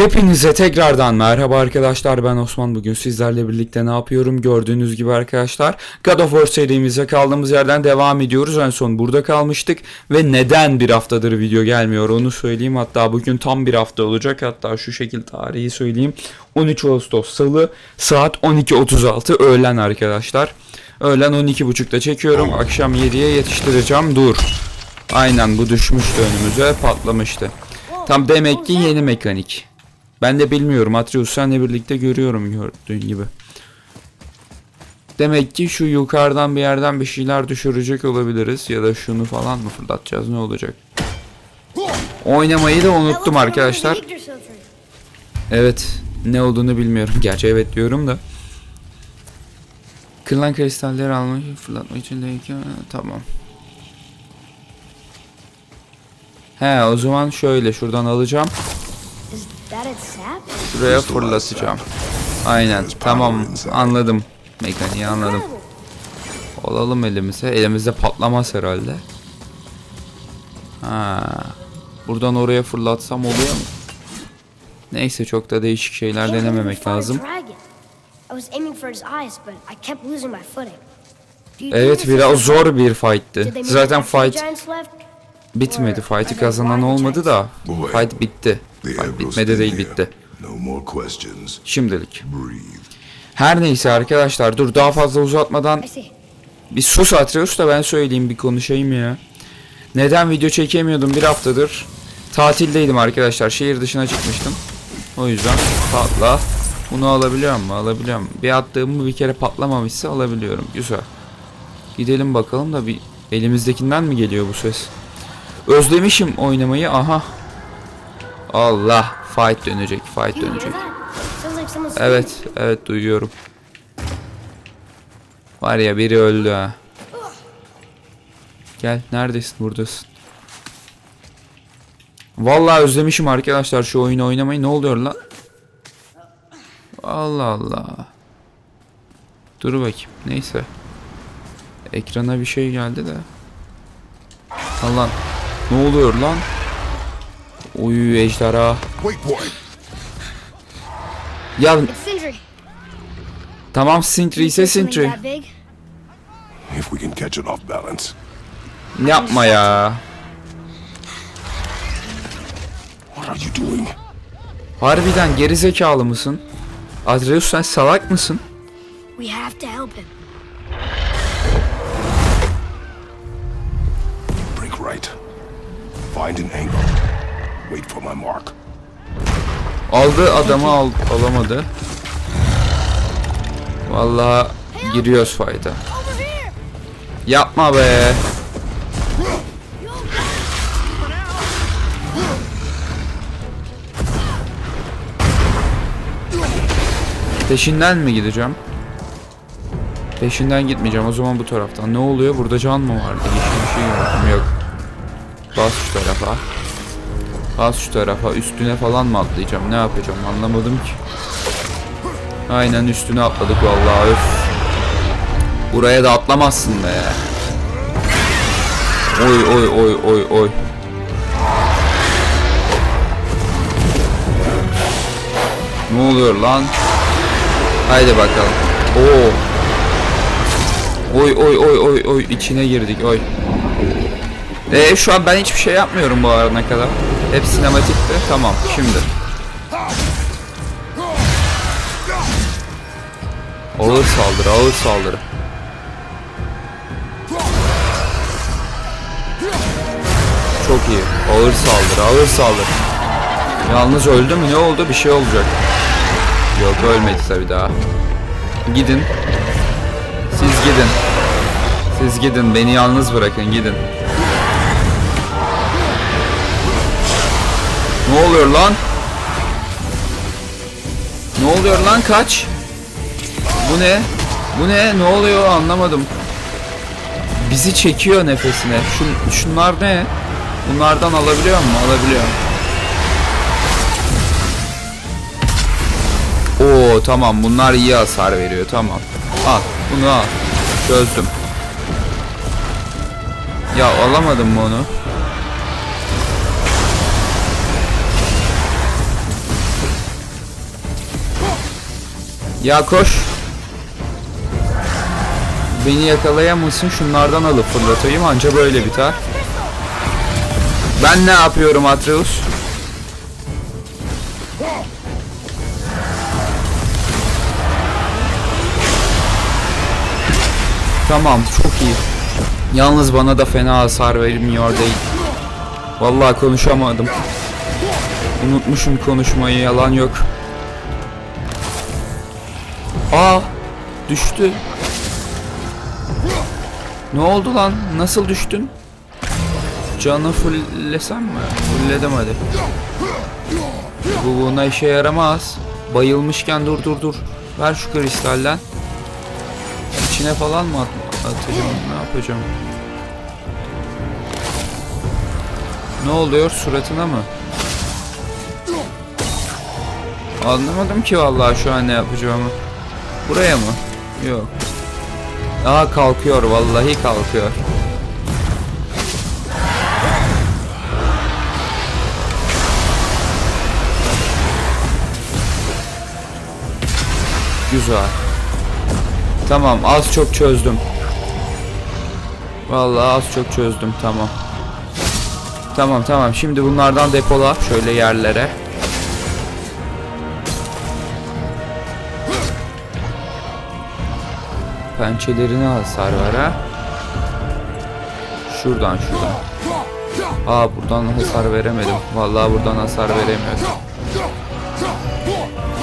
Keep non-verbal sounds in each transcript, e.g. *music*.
Hepinize tekrardan merhaba arkadaşlar. Ben Osman. Bugün sizlerle birlikte ne yapıyorum? Gördüğünüz gibi arkadaşlar God of War serimize kaldığımız yerden devam ediyoruz. En son burada kalmıştık ve neden bir haftadır video gelmiyor onu söyleyeyim. Hatta bugün tam bir hafta olacak. Hatta şu şekil tarihi söyleyeyim. 13 Ağustos Salı saat 12.36 öğlen arkadaşlar. Öğlen 12.30'da çekiyorum. Akşam 7'ye yetiştireceğim. Dur. Aynen bu düşmüştü önümüze patlamıştı. Tam demek ki yeni mekanik. Ben de bilmiyorum. Atreus senle birlikte görüyorum gördüğün gibi. Demek ki şu yukarıdan bir yerden bir şeyler düşürecek olabiliriz. Ya da şunu falan mı fırlatacağız ne olacak? Oynamayı da unuttum arkadaşlar. Evet ne olduğunu bilmiyorum. *laughs* Gerçi evet diyorum da. Kırılan kristalleri almak fırlatmak için de tamam. He o zaman şöyle şuradan alacağım. Şuraya fırlatacağım. Aynen tamam anladım. Mekaniği anladım. Alalım elimize. Elimizde patlamaz herhalde. Ha. Buradan oraya fırlatsam oluyor mu? Neyse çok da değişik şeyler denememek lazım. Evet biraz zor bir make Zaten fight bitmedi. Fight'ı kazanan olmadı da. Fight bitti. Bitmedi değil bitti. Şimdilik. Her neyse arkadaşlar dur daha fazla uzatmadan. Bir sus Atreus da ben söyleyeyim bir konuşayım ya. Neden video çekemiyordum bir haftadır? Tatildeydim arkadaşlar. Şehir dışına çıkmıştım. O yüzden patla. Bunu alabiliyor mu? Alabiliyorum. Bir attığımı bir kere patlamamışsa alabiliyorum. Güzel. Gidelim bakalım da bir elimizdekinden mi geliyor bu ses? Özlemişim oynamayı. Aha. Allah. Fight dönecek. Fight dönecek. Evet. Evet duyuyorum. Var ya biri öldü ha. Gel neredesin buradasın. Vallahi özlemişim arkadaşlar şu oyunu oynamayı. Ne oluyor lan? Allah Allah. Dur bakayım. Neyse. Ekrana bir şey geldi de. Allah. Ne oluyor lan? Oy ejderha. Ya tamam Sintry ise big? If we can catch it off balance. Yapma ya. What are you doing? Harbiden gerizekalı mısın? Atreus sen salak mısın? We have to help him. Break right. Find an angle. Wait for my mark. Aldı adamı al alamadı. Vallahi giriyoruz here! Yapma be. Peşinden mi gideceğim? Peşinden gitmeyeceğim o zaman bu taraftan. Ne oluyor? Burada can mı vardı? Yeşil bir şey gördüm. Yok. Bas şu tarafa. Bas şu tarafa. Üstüne falan mı atlayacağım? Ne yapacağım? Anlamadım ki. Aynen üstüne atladık vallahi öf. Buraya da atlamazsın be. Oy oy oy oy oy. Ne oluyor lan? Haydi bakalım. Oo. Oy oy oy oy oy içine girdik oy. Ee, şu an ben hiçbir şey yapmıyorum bu arana kadar. Hep sinematikti. Tamam şimdi. Ağır saldırı ağır saldırı. Çok iyi. Ağır saldırı ağır saldırı. Yalnız öldü mü ne oldu bir şey olacak. Yok ölmedi tabi daha. Gidin. Siz gidin. Siz gidin beni yalnız bırakın gidin. Ne oluyor lan? Ne oluyor lan kaç? Bu ne? Bu ne? Ne oluyor anlamadım. Bizi çekiyor nefesine. Şun, şunlar ne? Bunlardan alabiliyor mu? Alabiliyor. Oo tamam bunlar iyi hasar veriyor tamam. Al bunu al. Çözdüm. Ya alamadım mı onu? Ya koş. Beni yakalayamazsın şunlardan alıp fırlatayım anca böyle biter. Ben ne yapıyorum Atreus? Tamam çok iyi. Yalnız bana da fena hasar vermiyor değil. Vallahi konuşamadım. Unutmuşum konuşmayı yalan yok. Aa düştü. Ne oldu lan? Nasıl düştün? Canı fulllesem mi? Fullledim hadi. Bu buna işe yaramaz. Bayılmışken dur dur dur. Ver şu kristalden. İçine falan mı at- atacağım? Ne yapacağım? Ne oluyor suratına mı? Anlamadım ki vallahi şu an ne yapacağımı. Buraya mı? Yok. Aa kalkıyor vallahi kalkıyor. Güzel. Tamam az çok çözdüm. Vallahi az çok çözdüm tamam. Tamam tamam şimdi bunlardan depola şöyle yerlere. Pençelerine hasar ver ha. Şuradan şuradan. Aa buradan hasar veremedim. Vallahi buradan hasar veremiyorum.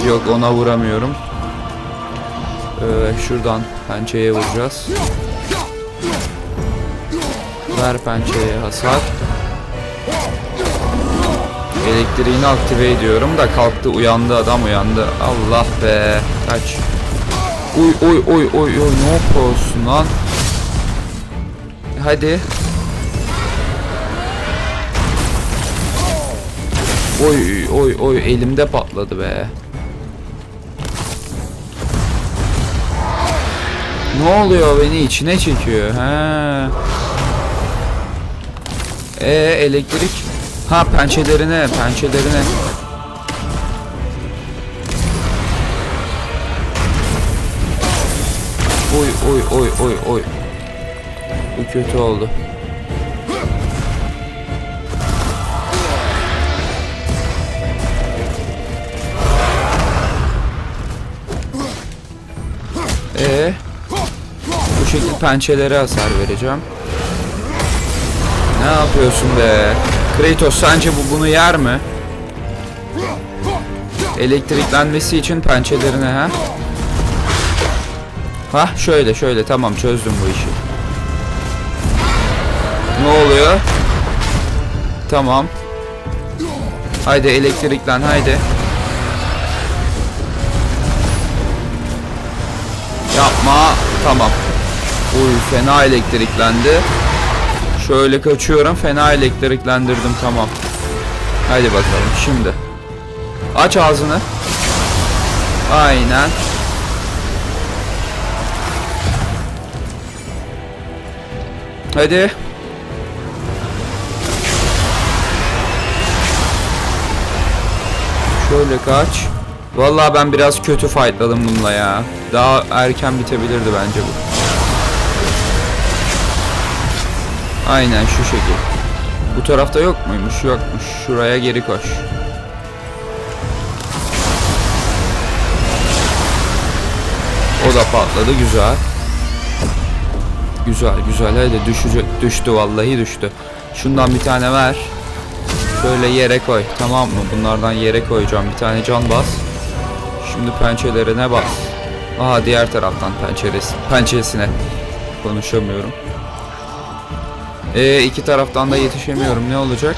Yok ona vuramıyorum. Ee, şuradan pençeye vuracağız. Ver pençeye hasar. Elektriğini aktive ediyorum da kalktı uyandı adam uyandı. Allah be kaç. Uy uy uy uy uy ne yapıyorsun lan? Hadi. Oy oy oy elimde patladı be. Ne oluyor beni içine çekiyor he. E elektrik ha pençelerine pençelerine. Oy oy oy oy oy. Bu kötü oldu. Ee, bu şekilde pençelere hasar vereceğim. Ne yapıyorsun be? Kratos sence bu bunu yer mi? Elektriklenmesi için pençelerine ha? Ha şöyle şöyle tamam çözdüm bu işi. Ne oluyor? Tamam. Haydi elektriklen haydi. Yapma. Tamam. Uy fena elektriklendi. Şöyle kaçıyorum. Fena elektriklendirdim tamam. Haydi bakalım şimdi. Aç ağzını. Aynen. Hadi. Şöyle kaç. Vallahi ben biraz kötü fightladım bununla ya. Daha erken bitebilirdi bence bu. Aynen şu şekil. Bu tarafta yok muymuş? Yokmuş. Şuraya geri koş. O da patladı güzel. Güzel güzel hadi düşecek düştü vallahi düştü. Şundan bir tane ver. Şöyle yere koy tamam mı? Bunlardan yere koyacağım. Bir tane can bas. Şimdi pençelerine bas. Aha diğer taraftan pençeresi, pençesine. Konuşamıyorum. Ee, iki taraftan da yetişemiyorum. Ne olacak?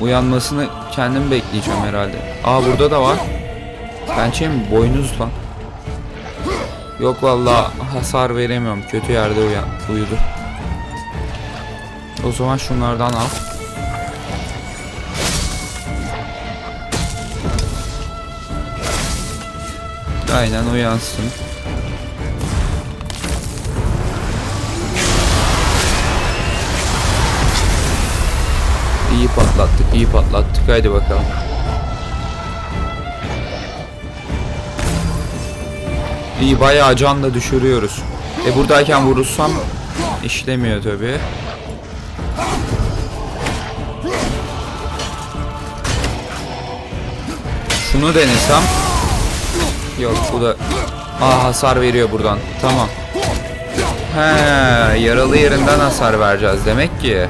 Uyanmasını kendim bekleyeceğim herhalde. Aa burada da var. Pençe mi? Boynuz lan. Yok vallahi hasar veremiyorum. Kötü yerde uyan uyudu. O zaman şunlardan al. Aynen uyansın. İyi patlattık, iyi patlattık. Haydi bakalım. İyi bayağı can da düşürüyoruz. E buradayken vurursam işlemiyor tabi. Şunu denesem. Yok bu da Aa hasar veriyor buradan. Tamam. He, yaralı yerinden hasar vereceğiz demek ki.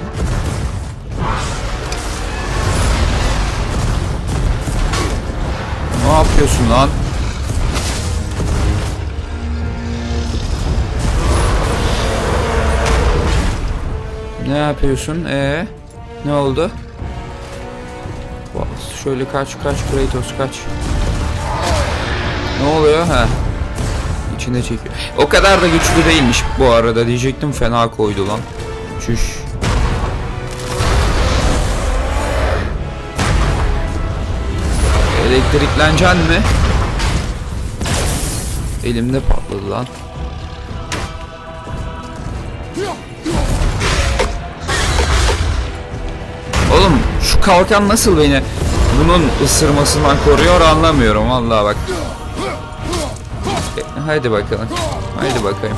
Ne yapıyorsun lan? Yapıyorsun? Ee, ne oldu? Şöyle kaç kaç Kratos kaç. Ne oluyor ha? İçine çekiyor. O kadar da güçlü değilmiş bu arada diyecektim fena koydu lan. Çüş. Elektrikleneceksin mi? Elimde patladı lan. Kalkan nasıl beni bunun ısırmasından koruyor anlamıyorum vallahi bak. E, haydi bakalım. Haydi bakayım.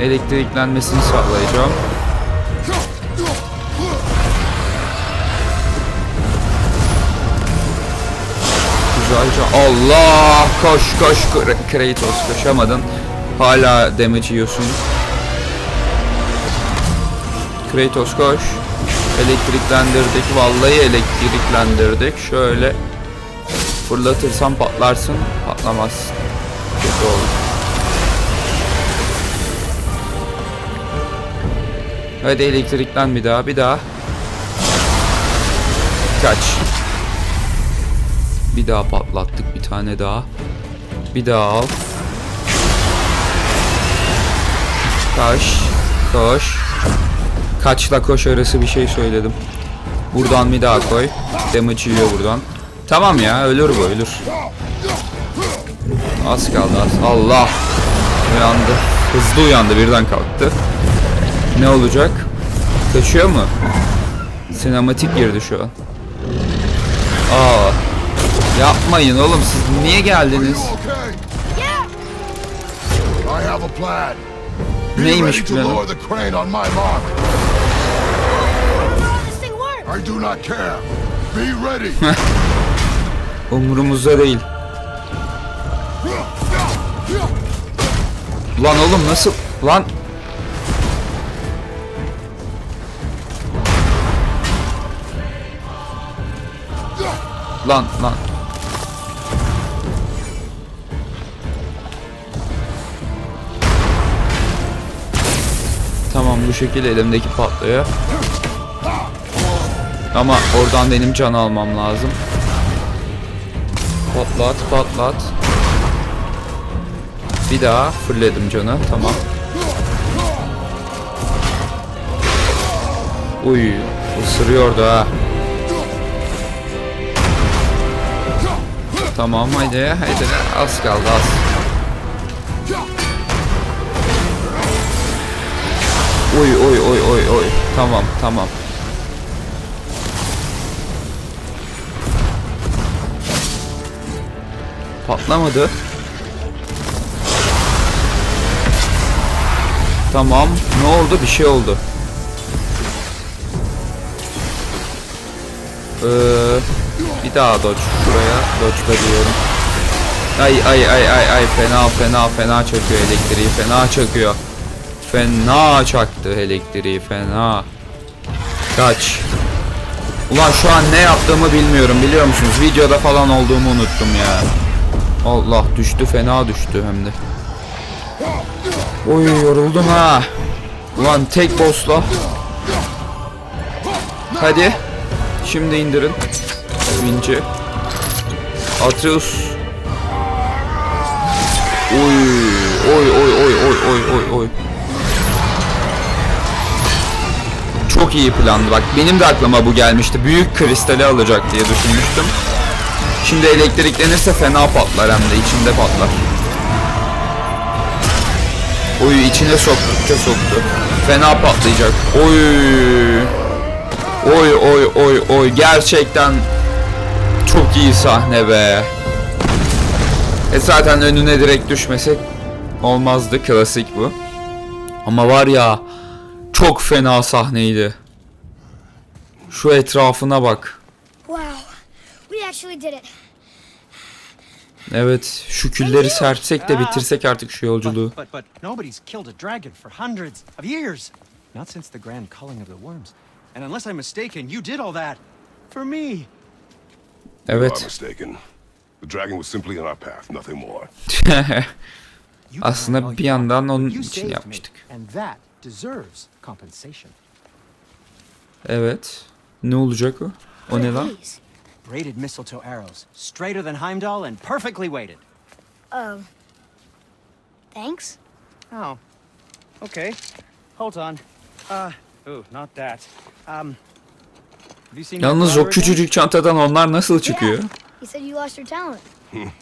Elektriklenmesini sağlayacağım. Güzelce. Allah! Koş koş Kra- Kratos koşamadın. Hala damage yiyorsun. Kratos koş. Elektriklendirdik. Vallahi elektriklendirdik. Şöyle fırlatırsan patlarsın. Patlamaz. Kötü olur. Hadi elektriklen bir daha. Bir daha. Kaç. Bir daha patlattık. Bir tane daha. Bir daha al. Koş. Koş. Kaçla koş arası bir şey söyledim. Buradan bir daha koy. Damage yiyor buradan. Tamam ya ölür bu ölür. Az kaldı az. Allah. Uyandı. Hızlı uyandı birden kalktı. Ne olacak? Kaçıyor mu? Sinematik girdi şu an. Aa. Yapmayın oğlum siz niye geldiniz? Neymiş ready I do not care. Be ready. Umurumuzda değil. Lan oğlum nasıl? Lan. Lan lan. Tamam bu şekilde elimdeki patlıyor. Ama oradan benim can almam lazım. Patlat patlat. Bir daha fırladım canı tamam. Uy ısırıyordu ha. Tamam haydi haydi az kaldı az. Oy oy oy oy oy tamam tamam. Patlamadı. Tamam. Ne oldu? Bir şey oldu. Ee, bir daha dodge şuraya. Dodge'la diyorum. Ay ay ay ay ay fena fena fena çakıyor elektriği fena çakıyor. Fena çaktı elektriği fena. Kaç. Ulan şu an ne yaptığımı bilmiyorum biliyor musunuz? Videoda falan olduğumu unuttum ya. Allah düştü fena düştü hem de. Oy yoruldum ha. Ulan tek boss'la. Hadi. Şimdi indirin. Vinci. Atreus. Oy oy oy oy oy oy oy oy. Çok iyi plandı bak. Benim de aklıma bu gelmişti. Büyük kristali alacak diye düşünmüştüm. Şimdi elektriklenirse fena patlar hem de içinde patlar. Oy içine soktukça soktu. Fena patlayacak. Oy. Oy oy oy oy gerçekten çok iyi sahne be. E zaten önüne direkt düşmesek olmazdı. Klasik bu. Ama var ya çok fena sahneydi. Şu etrafına bak. Actually did it. Evet şu külleri serpsek de bitirsek artık şu yolculuğu. But, but, but nobody's killed a dragon for hundreds of years. Not since the grand culling of the worms. And unless I'm mistaken, you did all that for me. You are Evet. mistaken. The dragon was simply in our path, nothing more. *laughs* Aslında bir yandan onun için yapmıştık. And that deserves compensation. evet. Ne olacak o? O ne lan? These? Braided mistletoe arrows, straighter than Heimdall and perfectly weighted. Um, thanks? Oh, okay. Hold on. Uh, ooh, not that. Um, have you seen your Yalnız brother o again? küçücük çantadan onlar nasıl çıkıyor? Yeah. You said you lost your talent. *laughs*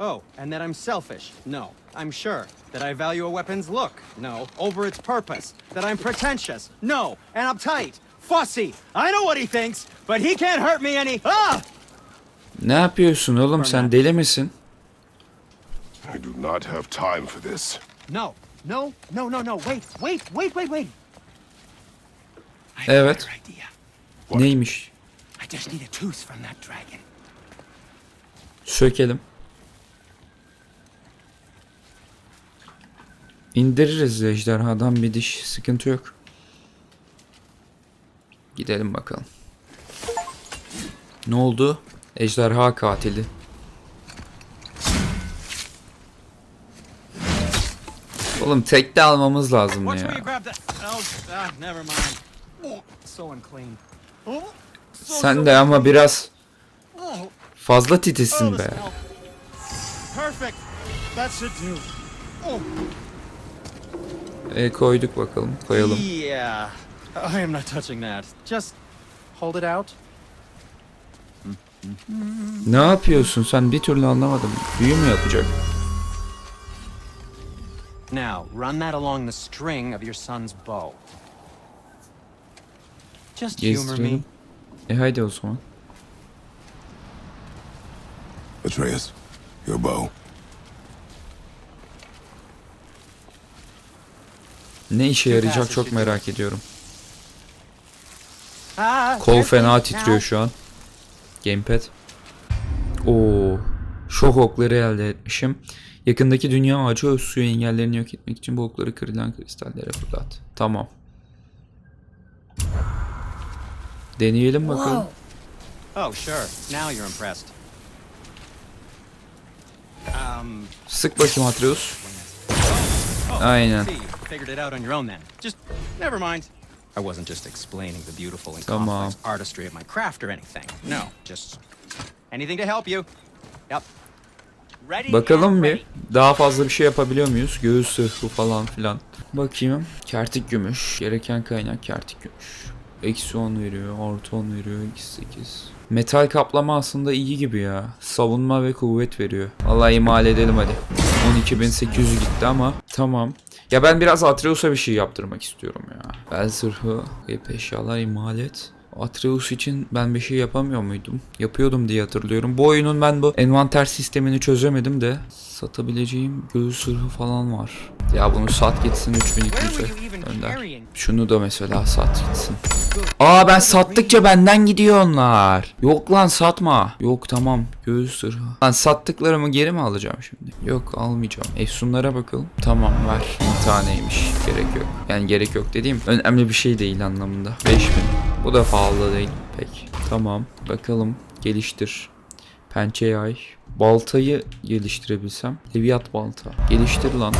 Oh, and that I'm selfish. No. I'm sure. That I value a weapon's look. No. Over its purpose. That I'm pretentious. No. And uptight. Fussy. I know what he thinks, but he can't hurt me any. Ah! Ne yapıyorsun oğlum sen deli misin? I do not have time for this. No. No. No. No. No. Wait. Wait. Wait. Wait. Wait. I have Evet. better idea. Neymiş? I just need a tooth from that dragon. Sökelim. İndiririz ejderhadan bir diş. Sıkıntı yok. Gidelim bakalım. Ne oldu? Ejderha katili. Oğlum tekte almamız lazım ya. Oh, ah. Oh. Oh, Sen de ama biraz fazla titizsin be. E, koyduk bakalım. Koyalım. I am not touching that. Just hold it out. Ne yapıyorsun sen bir türlü anlamadım. Büyü mü yapacak? Now, run that along the string of your son's bow. Just humor me. Gezdirelim. E haydi o zaman. Atreus, your bow. Ne işe yarayacak çok merak ediyorum. Kol fena titriyor şu an. Gamepad. Oo, şok okları elde etmişim. Yakındaki dünya ağacı öz suyu engellerini yok etmek için bu okları kırılan kristallere fırlat. Tamam. Deneyelim bakalım. Oh, sure. Now you're impressed. Um, Sık bakayım Atreus. Aynen. see, you figured it out on your own then. Just never mind. I wasn't just explaining the beautiful and Tamam. complex artistry of my craft or anything. No, just anything to help you. Yep. Ready Bakalım and bir. ready. Daha fazla bir şey yapabiliyor muyuz? Göğüs sırfı falan filan. Bakayım. Kertik gümüş. Gereken kaynak kertik gümüş. Eksi 10 veriyor. Artı 10 veriyor. Eksi 8. Metal kaplama aslında iyi gibi ya. Savunma ve kuvvet veriyor. Vallahi imal edelim hadi. 12.800 gitti ama tamam. Ya ben biraz Atreus'a bir şey yaptırmak istiyorum ya. Bel zırhı, kayıp eşyalar imal et. Atreus için ben bir şey yapamıyor muydum? Yapıyordum diye hatırlıyorum. Bu oyunun ben bu envanter sistemini çözemedim de satabileceğim göğüs zırhı falan var. Ya bunu sat gitsin Where 3200'e. were you even Önder. Şunu da mesela sat gitsin. Aa ben sattıkça benden gidiyor onlar. Yok lan satma. Yok tamam göğüs zırhı. Lan sattıklarımı geri mi alacağım şimdi? Yok almayacağım. Efsunlara bakalım. Tamam ver. Bir taneymiş. Gerek yok. Yani gerek yok dediğim önemli bir şey değil anlamında. 5000. Bu da pahalı değil pek. Tamam bakalım geliştir. Pençe yay. Baltayı geliştirebilsem. Leviyat balta. Geliştir lan.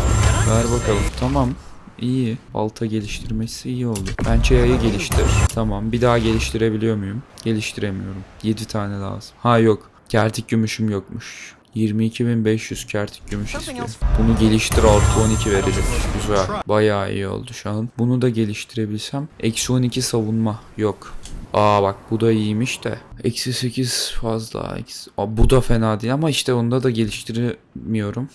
Ver bakalım. Tamam. İyi. Balta geliştirmesi iyi oldu. Pençe yayı geliştir. Tamam. Bir daha geliştirebiliyor muyum? Geliştiremiyorum. 7 tane lazım. Ha yok. Kertik gümüşüm yokmuş. 22.500 kertik gümüş istiyor. Bunu geliştir artı 12 verecek. Güzel. Bayağı iyi oldu şu an. Bunu da geliştirebilsem. Eksi 12 savunma. Yok. Aa bak bu da iyiymiş de. Eksi 8 fazla. Eksi... Aa, bu da fena değil ama işte onda da geliştiremiyorum.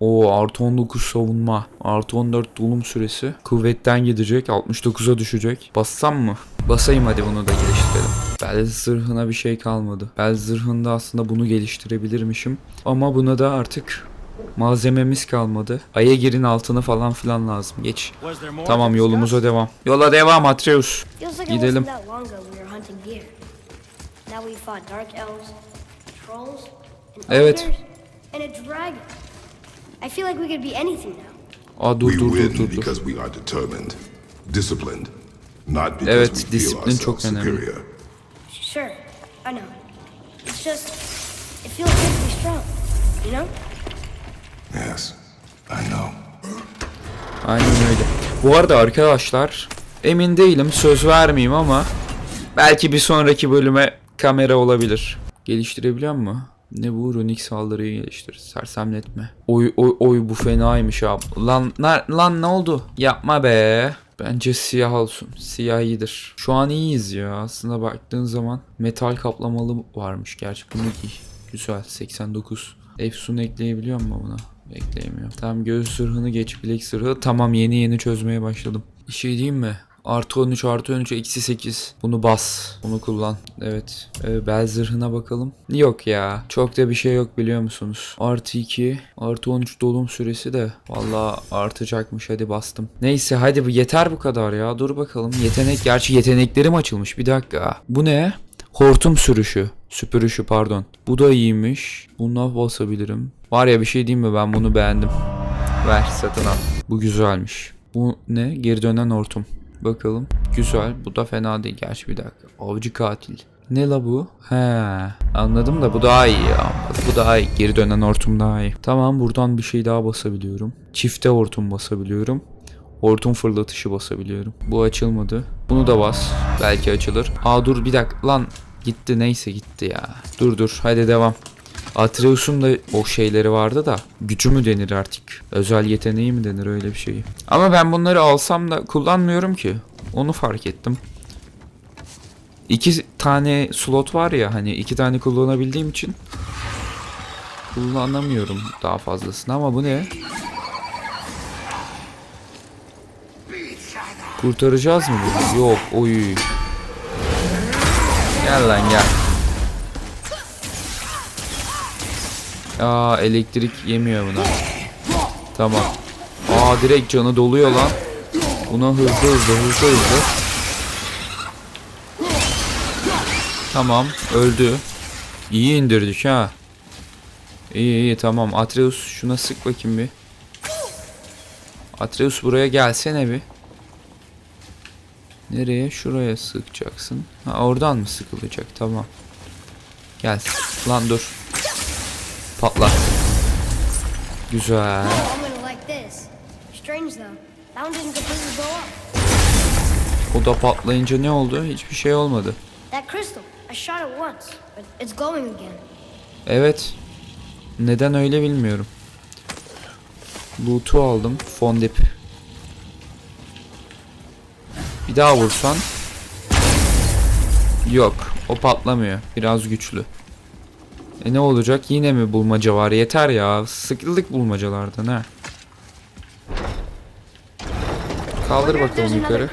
O artı 19 savunma. Artı 14 dolum süresi. Kuvvetten gidecek. 69'a düşecek. Bassam mı? Basayım hadi bunu da geliştirelim. Bel zırhına bir şey kalmadı. Bel zırhında aslında bunu geliştirebilirmişim. Ama buna da artık malzememiz kalmadı. Aya girin altını falan filan lazım. Geç. Tamam yolumuza devam. Yola devam Atreus. Gidelim. Evet. ogres, and a dragon. I feel like we could be anything now. Aa dur dur dur dur dur. Evet, disiplin çok önemli. superior. Sure, I know. It's just, it feels good to be strong, you know? Yes, I know. Aynen öyle. Bu arada arkadaşlar emin değilim söz vermeyeyim ama belki bir sonraki bölüme kamera olabilir. Geliştirebiliyor mu? Ne bu runik saldırıyı geliştir. Sersemletme. Oy oy oy bu fenaymış abi. Lan lan ne oldu? Yapma be. Bence siyah olsun. Siyah iyidir. Şu an iyiyiz ya. Aslında baktığın zaman metal kaplamalı varmış. Gerçi bunu giy. Güzel. 89. Efsun ekleyebiliyor mu buna? Ekleyemiyor. Tamam göğüs zırhını geç bilek zırhı. Tamam yeni yeni çözmeye başladım. Bir şey diyeyim mi? Artı 13 artı 13 eksi 8. Bunu bas. Bunu kullan. Evet. Ee, bel zırhına bakalım. Yok ya. Çok da bir şey yok biliyor musunuz? Artı 2. Artı 13 dolum süresi de. Valla artacakmış. Hadi bastım. Neyse hadi bu yeter bu kadar ya. Dur bakalım. Yetenek. Gerçi yeteneklerim açılmış. Bir dakika. Bu ne? Hortum sürüşü. Süpürüşü pardon. Bu da iyiymiş. Buna basabilirim. Var ya bir şey diyeyim mi ben bunu beğendim. Ver satın al. Bu güzelmiş. Bu ne? Geri dönen hortum. Bakalım. Güzel. Bu da fena değil. Gerçi bir dakika. Avcı katil. Ne la bu? He. Anladım da bu daha iyi ya. Bu daha iyi. Geri dönen hortum daha iyi. Tamam buradan bir şey daha basabiliyorum. Çifte hortum basabiliyorum. Hortum fırlatışı basabiliyorum. Bu açılmadı. Bunu da bas. Belki açılır. Aa dur bir dakika. Lan gitti neyse gitti ya. Dur dur hadi devam. Atreus'un da o şeyleri vardı da gücü mü denir artık? Özel yeteneği mi denir öyle bir şeyi? Ama ben bunları alsam da kullanmıyorum ki. Onu fark ettim. İki tane slot var ya hani iki tane kullanabildiğim için kullanamıyorum daha fazlasını ama bu ne? Kurtaracağız mı bunu? Yok oy. Gel lan gel. Aa elektrik yemiyor buna. Tamam. Aa direkt canı doluyor lan. Buna hızlı hızlı hızlı hızlı. Tamam öldü. İyi indirdik ha. İyi iyi tamam. Atreus şuna sık bakayım bir. Atreus buraya gelsene bir. Nereye? Şuraya sıkacaksın. Ha oradan mı sıkılacak? Tamam. Gel. Lan dur. Patla. Güzel. Up. O da patlayınca ne oldu? Hiçbir şey olmadı. Evet. Neden öyle bilmiyorum. Loot'u aldım. Fondip. Bir daha vursan. Yok. O patlamıyor. Biraz güçlü. E ne olacak? Yine mi bulmaca var? Yeter ya. Sıkıldık bulmacalardan ha. Kaldır bakalım yukarı.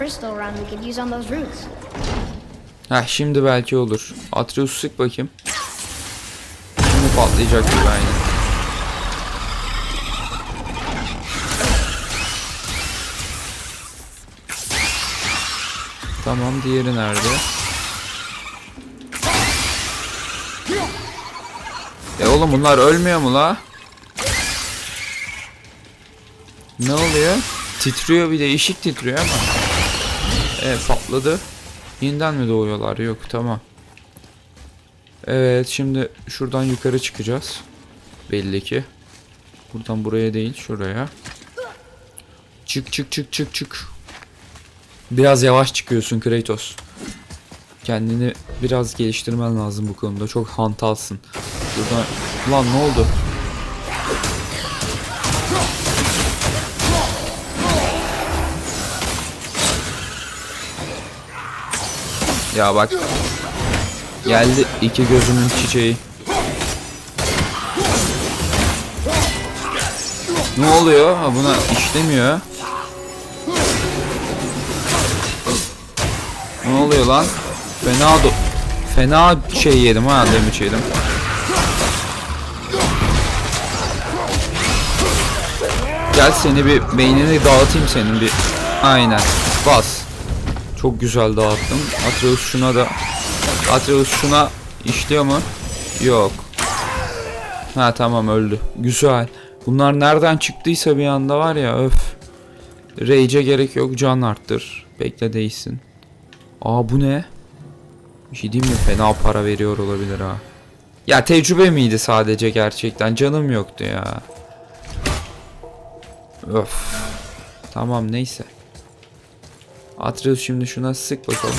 Heh şimdi belki olur. Atreus sık bakayım. Şimdi patlayacak gibi aynen. Tamam diğeri nerede? Oğlum bunlar ölmüyor mu la? Ne oluyor? Titriyor bir değişik titriyor ama. Evet patladı. Yeniden mi doğuyorlar? Yok tamam. Evet şimdi şuradan yukarı çıkacağız. Belli ki. Buradan buraya değil şuraya. Çık çık çık çık çık. Biraz yavaş çıkıyorsun Kratos. Kendini biraz geliştirmen lazım bu konuda. Çok hantalsın. Buradan... Lan ne oldu? Ya bak. Geldi iki gözümün çiçeği. Ne oluyor? Ha buna işlemiyor. Ne oluyor lan? Fena do... Fena şey yedim ha damage yedim. Gel seni bir beynini dağıtayım senin bir. Aynen. Bas. Çok güzel dağıttım. Atreus şuna da. Atreus şuna işliyor mu? Yok. Ha tamam öldü. Güzel. Bunlar nereden çıktıysa bir anda var ya öf. Rage'e gerek yok can arttır. Bekle değilsin. Aa bu ne? Bir şey diyeyim mi? Fena para veriyor olabilir ha. Ya tecrübe miydi sadece gerçekten? Canım yoktu ya. Öf. Tamam neyse. Atreus şimdi şuna sık bakalım.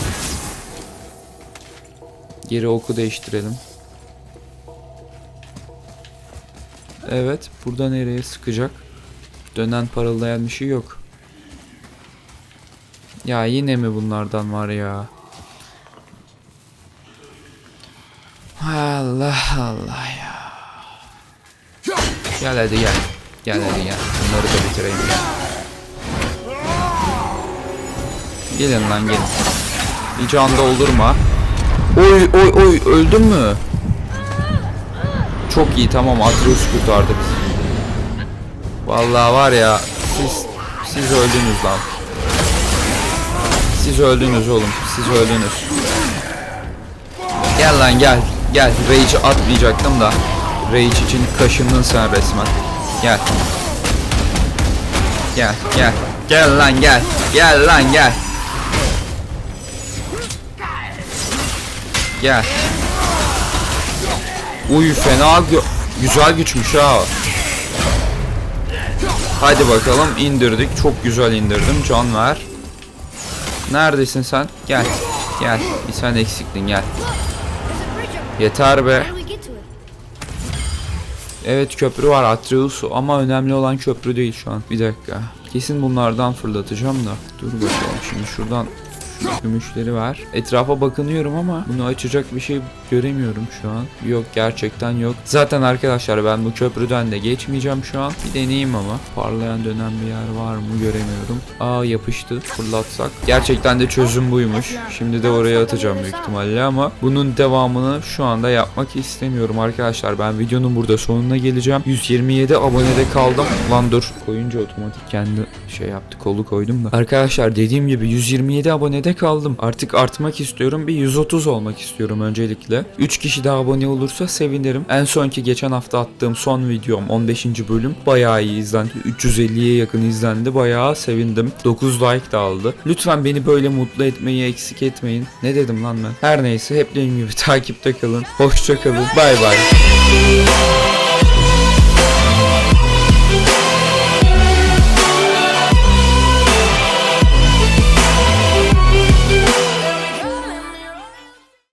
Geri oku değiştirelim. Evet. Burada nereye sıkacak? Dönen parıldayan bir şey yok. Ya yine mi bunlardan var ya? Allah Allah ya. Gel hadi gel. Gel hadi gel. Bunları da bitireyim. Gelin lan gelin. Bir can doldurma. Oy oy oy öldün mü? Çok iyi tamam Atreus kurtardı bizi. Vallahi var ya siz siz öldünüz lan. Siz öldünüz oğlum. Siz öldünüz. Gel lan gel. Gel. Rage atmayacaktım da. Rage için kaşındın sen resmen. Gel. Gel gel. Gel lan gel. Gel lan gel. Gel. Uy fena güzel güçmüş ha. Hadi bakalım indirdik. Çok güzel indirdim. Can ver. Neredesin sen? Gel. Gel. Bir sen eksiktin gel. Yeter be. How do we get to it? Evet köprü var Atreus ama önemli olan köprü değil şu an. Bir dakika. Kesin bunlardan fırlatacağım da. Dur bakalım şimdi şuradan şu gümüşleri ver. Etrafa bakınıyorum ama bunu açacak bir şey göremiyorum şu an. Yok gerçekten yok. Zaten arkadaşlar ben bu köprüden de geçmeyeceğim şu an. Bir deneyeyim ama. Parlayan dönen bir yer var mı göremiyorum. Aa yapıştı. Fırlatsak. Gerçekten de çözüm buymuş. Şimdi de oraya atacağım büyük ihtimalle ama bunun devamını şu anda yapmak istemiyorum arkadaşlar. Ben videonun burada sonuna geleceğim. 127 abonede kaldım. Lan dur. Koyunca otomatik kendi şey yaptı. Kolu koydum da. Arkadaşlar dediğim gibi 127 abonede kaldım. Artık artmak istiyorum. Bir 130 olmak istiyorum öncelikle. 3 kişi daha abone olursa sevinirim. En sonki geçen hafta attığım son videom 15. bölüm bayağı iyi izlendi. 350'ye yakın izlendi. Bayağı sevindim. 9 like da aldı. Lütfen beni böyle mutlu etmeyi eksik etmeyin. Ne dedim lan ben? Her neyse hep dediğim gibi *laughs* takipte kalın. Hoşça kalın. Bay bay.